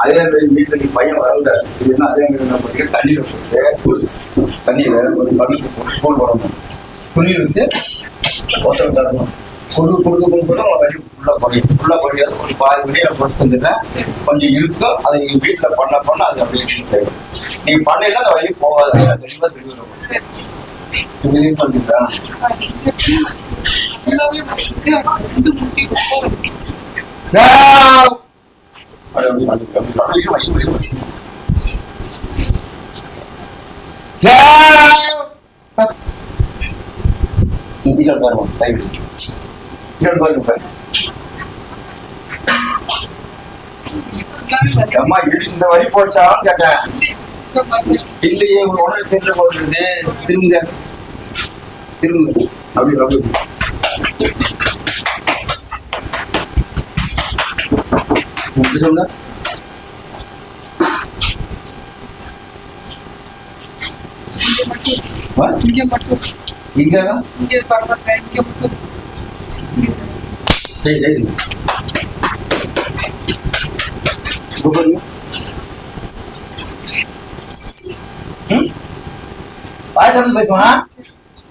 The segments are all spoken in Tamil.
அதே மாதிரி வீட்டுல நீ பையன் வரல இல்லைன்னா அதே மாதிரி என்ன பண்ணுங்க தண்ணியில போட்டு தண்ணியில ஒரு கடுகு போட்டு போடணும். துணியில் வச்சு ஒருத்தர் தரணும். குடு குடுக்க கொடுக்கணும் உங்க வலி ஃபுல்லா குறையும் ஃபுல்லா குறையாது ஒரு பாதி வழியில போட்டு வந்துட்டா கொஞ்சம் இருக்கும் அதை நீங்க வீட்டுல பண்ண பண்ண அது அப்படியே ரிலீஸ் ஆயிடும் நீங்க பண்ணையில அந்த வலி போகாது. அது தெளிவா தெரியும் சரி. இது பண்ணிட்டா ஃபுல்லாவே பாருங்க பாருங்க பாருங்க அம்மா இந்த வழி போச்சான்னு கேட்டேன் இல்லையே உடனே தெரிஞ்ச போகிறது திரும்புங்க. திரும்புங்க அப்படி அப்படி இப்படி சொல்லுங்க இங்க மட்டும் இங்க இங்க பரவாயில்ல இங்க மட்டும் சரி சரி வாய் திறந்து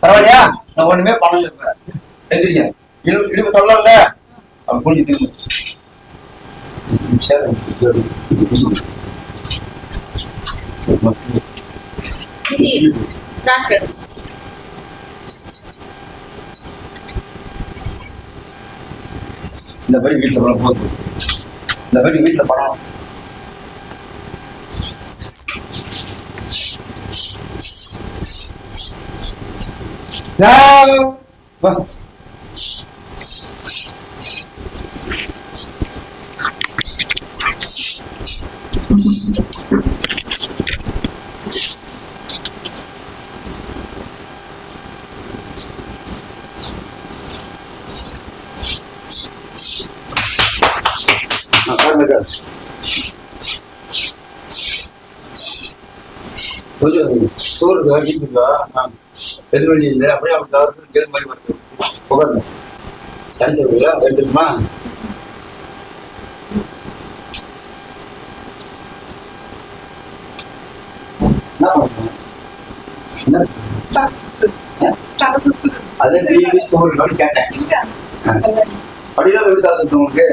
பரவாயில்லையா நான் ஒண்ணுமே பண்ணல எந்திரிக்க இடுப்பு சொல்லல அவன் புரிஞ்சு திரும்ப சரி கிராக் எடுத்து இந்த மாதிரி வீட்டுல பணம் போகுது இந்த மாதிரி வீட்டுல பணம் வா பாருங்க கொஞ்சம் சோறு வீட்டுங்களா எதிர்வழி இல்லை. அப்படியே அப்படி தவிர்த்து கேது மாதிரி வருது. உட்காருங்க. தனி சொல்றீங்களா பண்ணுங்க சுத்துது. அதே சோறு கேட்டேன். இல்ல. அப்படிதான் எப்படி தான் சுத்தம் உங்களுக்கு.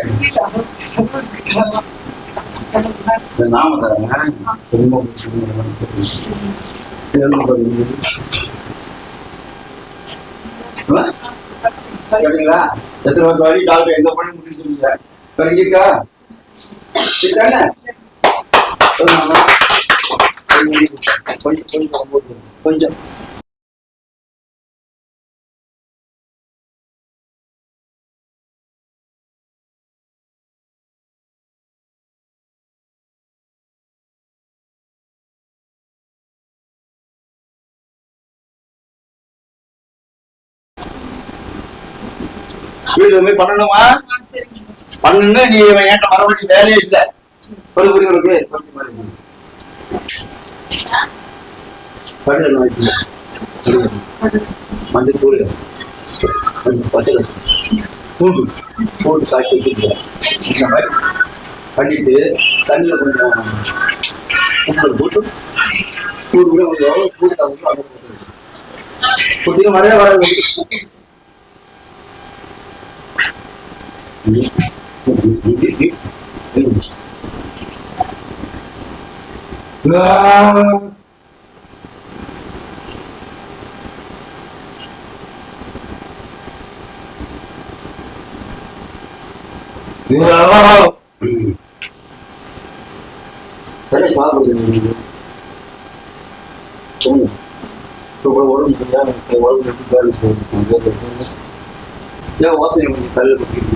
நாம தரேன் கேட்டீங்களா? எத்தனை வருஷம் வரைக்கும் டாக்டர் எங்க பண்ணி சொல்லுங்க சரிதானே கொஞ்சம் கொஞ்சம். கொஞ்சம் வீடு எதுவுமே பண்ணணுமா. பண்ணுங்க நீ வர வேண்டிய வேலையே இல்ல. ஒரு புரிய. மஞ்சள் தூள். பச்சை சாக்கி வச்சுருக்கேன். மாதிரி பண்ணிட்டு தண்ணியில் கொஞ்சம் உப்பு போட்டு கூட கொஞ்சம் எவ்வளோ பூண்டு தகுந்தோ அதை போட்டு குட்டிங்க மழையே வராது Ah! சரி சாப்பிடுங்க சொல்லுங்க இப்போ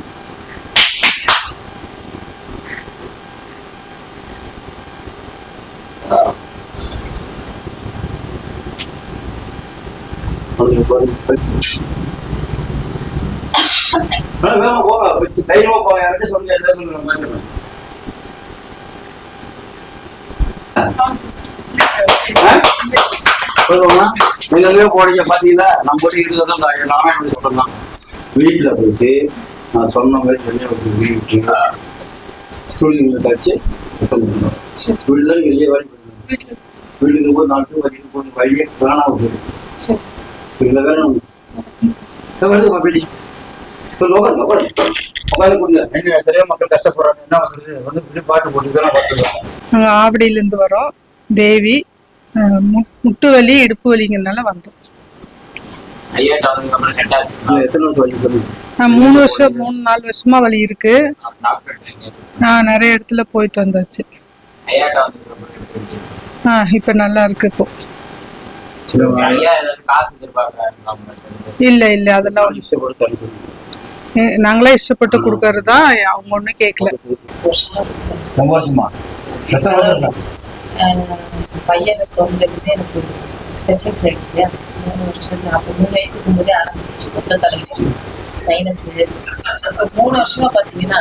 சொல்லுவோமா போனீங்க பாத்தீங்களா? நம்ம போட்டு இருக்கிறதா நானே எப்படி சொல்லலாம் வீட்டுல போயிட்டு நான் சொன்ன மாதிரி வீடு விட்டீங்களா சூழ்நிலை தச்சு வீட்டுல வெளியே வரி வீட்டுக்கு போய் பேர் வரைக்கும் போய் வழியே காணாம போயிடும் இதுல வருது நாங்கள் ஆவடியிலேருந்து வரோம். தேவி முட்டு வலி இடுப்பு வலிங்கிறதுனால வந்தோம். மூணு வருஷம் மூணு நாலு வருஷமா வலி இருக்கு. நான் நிறைய இடத்துல போயிட்டு வந்தாச்சு? ஆ இப்போ நல்லா இருக்கு இப்போ. இருந்து. இல்லை இல்லை அதெல்லாம் நாங்களே இஷ்டப்பட்டு கொடுக்கறது தான் அவங்க ஒன்றும் கேட்கல? பையனுக்கு வந்து எனக்கு ஸ்பெஷல் சைல்டு மூணு வருஷம் அப்போ மூணு வயசு இருக்கும்போதே ஆரம்பிச்சிச்சு மொத்த சைனஸ் மூணு வருஷமா பார்த்தீங்கன்னா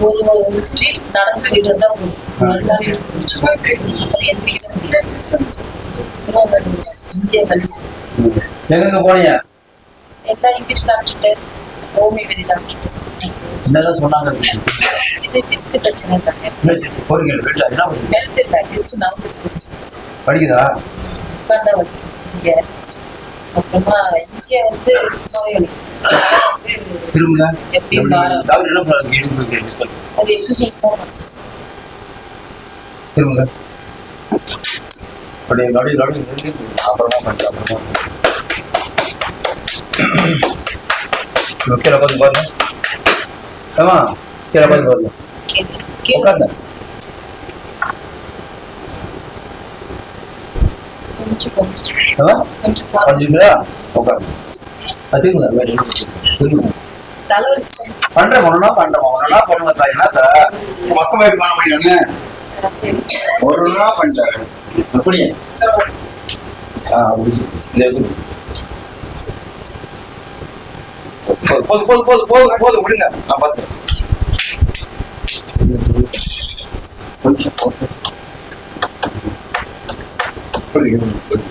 ஒரு ஒரு ஸ்ட்ரீட் நடந்து வந்தா போதும். ஒரு நாள் வீடு என் வீடு போனீங்க? எல்லா இங்கிலீஷ் டாக்டர்கிட்ட ஹோமியோபதி டாக்டர்கிட்ட என்னதான் சொன்னாங்க இது டிஸ்க் பிரச்சனை தாங்க போறீங்க வீட்டுல என்ன பண்ணுறீங்க? ஹெல்த் இல்லை டிஸ்க் நம்பிச்சு படிக்குதா உட்கார்ந்தா வலி இங்க அப்புறமா இங்க வந்து. டாக்டர் என்ன சொல்றாங்க இடுப்பு அது எக்ஸசைஸ் தான் திரும்புங்க அப்படியே அப்புறமா பண்ணிட்டு அப்புறமா கீழே பார்த்து பாருங்க ஆமா கீழே பார்த்து பாருங்க உட்காந்து. படிச்சுங்களா உட்காந்து அதுங்களா வேற பண்ணுங்க சார் பக்கம் போயிட்டு பண்ண முடியும் சரி ஒரு நாள் பண்ணிட்டேன் அப்படியே ஆ இதை எடுத்து போதும் போதும் போதும் போதும் போதும் விடுங்க. நான் பார்த்துக்கிறேன் கொஞ்சம் போதும். புரியுது, புரியுது.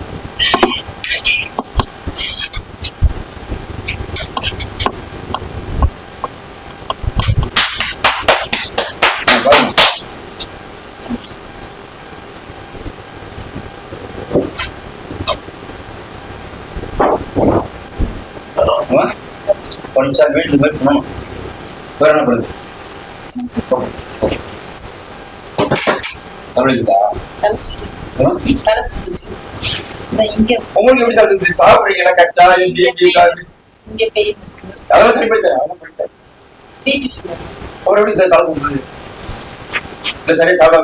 ஆ, பாருங்க. ஆமா? கொஞ்சம் வீட்டுக்கு போய் பண்ணணும். வேற என்ன பண்ணுது உங்களுக்கு எப்படி சாப்பிடுறீங்களா அதெல்லாம் சரி பண்ணிட்டேன். அப்புறம் எப்படி தலை தலை இல்லை சரியா சாப்பிட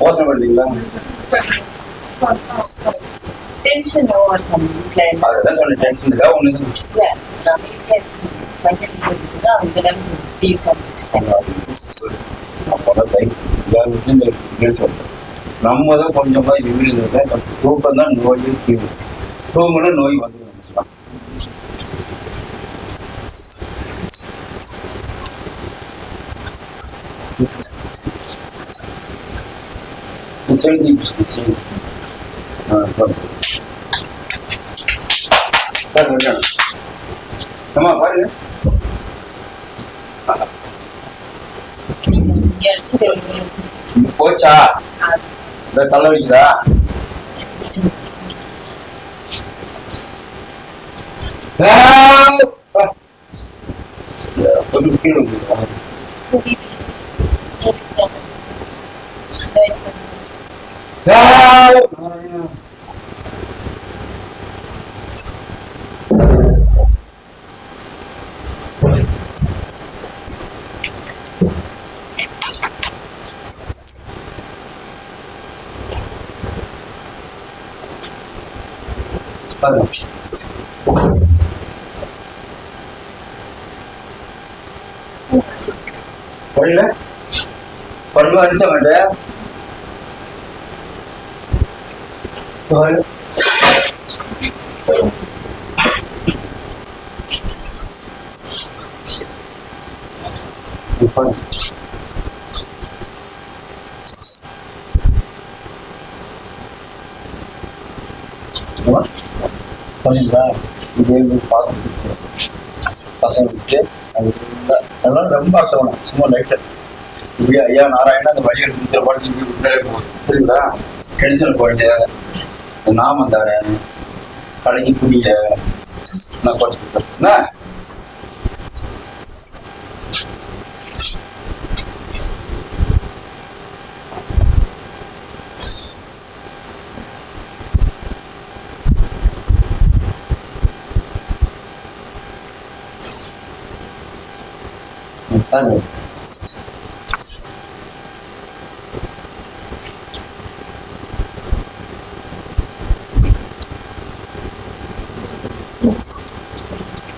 யோசனை பண்ணுறீங்களா டென்ஷன் ஓவர் சம் வீட்ல அதெல்லாம் சொன்ன டென்ஷன் தான் ஒன்று இல்ல. நான் பையன் தான் அவங்க எல்லாரும் டிவி சாப்பிட்டு நம்ம தான் கொஞ்சமா இருந்தது தூக்கம் தான் நோய் தீர்வு தூங்கல நோய் வந்துடும் செவன்டி பர்சன்ட் ஆமா பாருங்க. போச்சா? தள்ள வைக்கிறா வலிக்குதா? பாருங்க ஒண்ணுல ஒண்ணுமே மாட்டேன் பாருங்க பண்ணிங்களா? இதே மாதிரி பார்த்து பசங்க விட்டு அது அதெல்லாம் ரொம்ப அர்த்தம் சும்மா லைட்டு இப்படி ஐயா நாராயணா அந்த வழி எடுத்து பாட்டு செஞ்சு சரிங்களா? கெடிசல் போயிட்டு நாமம் தரேன் கலங்கி குடிய. நான் குறைச்சி என்ன? என்ன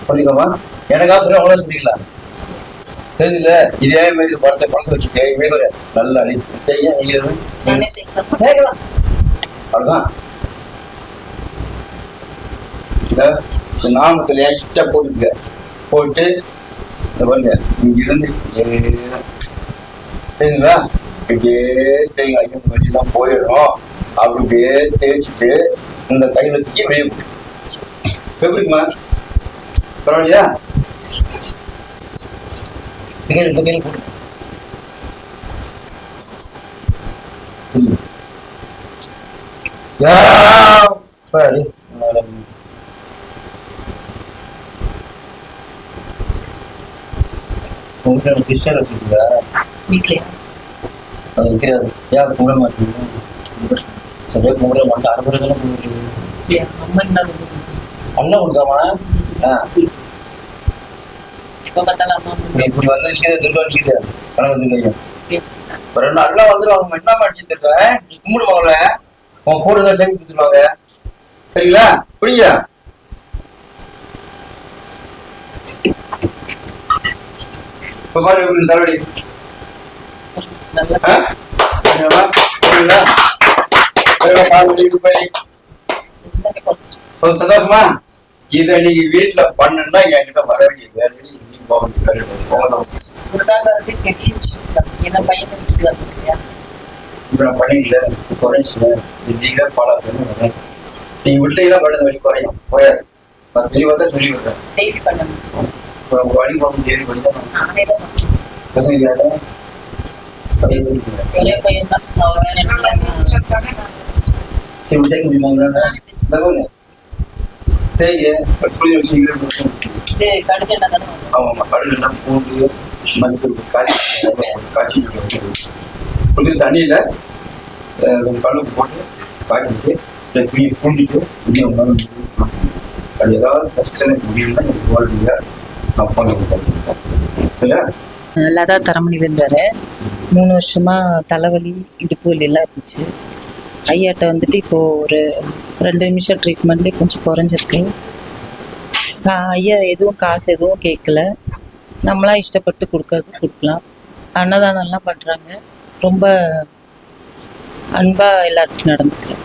புரியுதுமா எனக்கா சொல்லி அவ்வளோ சொல்லிக்கலாம் தெரியுதுல்ல இதே மாதிரி படத்தை பழக்க வச்சுட்டு நல்லா. கேட்கலாம் அதுதான் இந்த இந்த நாமத்துல இட்ட போட்டுக்க. போட்டு பாருங்க இங்க இருந்து சரிங்களா? இப்படியே தேங்காய் போயிடும் அப்படி தேய்ச்சிட்டு இந்த கையில தூக்கி வெளியே எப்படிமா பரவாயில்லையா இந்த கையில போட்டு ம். யா உங்களுக்கு வீட்லயே. அது ஏன் கும்பிட மாட்டீங்க சரியா கும்பிட மாட்டேன் கும்பிடுறீங்க? அண்ணன் கொடுக்காமா? இப்படி வந்து நிற்கிறது கணக்கு? ஒரு ரெண்டு வந்துருவாங்க என்ன அடிச்சு தருவேன் நீ கும்பிடுவாங்கள? உன் கூட தான் சேர்த்து கொடுத்துருவாங்க. சரிங்களா? புரியுங்க இப்ப பாரு இப்படி தரவடி நல்லா ஆ? சரிங்களா? சரிங்களா? சரிங்களா? கால் வலிக்கு போய் எல்லாமே குறைச்சிட்டு. சந்தோஷமா? இதை நீங்க வீட்டுல பண்ணுன்னா என்கிட்ட வர வேண்டிய வேலையை நீ போக வேண்டிய வேலை நீங்க ஃபாலோ பண்ணி நீங்க விட்டீங்கன்னா படுத்த வழி குறையும். குறையாது வெளியே வந்தா சொல்லி விடுறேன் வடிவம் ஏறி வடிவம் உங்க சரி முடியுமா ஆமாம் பூண்டு மஞ்சள் காய்ச்சி காய்ச்சி தண்ணியில் கழுவு போட்டு காய்ச்சிட்டு புளியை பூண்டிட்டு அது ஏதாவது பிரச்சனை முடியும்னா எனக்கு லதா தரமணி வென்றாரு மூணு வருஷமா தலைவலி இடுப்பு வலி எல்லாம் இருந்துச்சு. ஐயாட்ட வந்துட்டு இப்போ ஒரு ரெண்டு நிமிஷம் ட்ரீட்மெண்ட்லேயே கொஞ்சம் குறைஞ்சிருக்கு. சா ஐயா எதுவும் காசு எதுவும் கேட்கல. நம்மளா இஷ்டப்பட்டு கொடுக்கறது கொடுக்கலாம். அன்னதானம்லாம் பண்ணுறாங்க ரொம்ப அன்பாக எல்லாருக்கும் நடந்துக்கிறேன்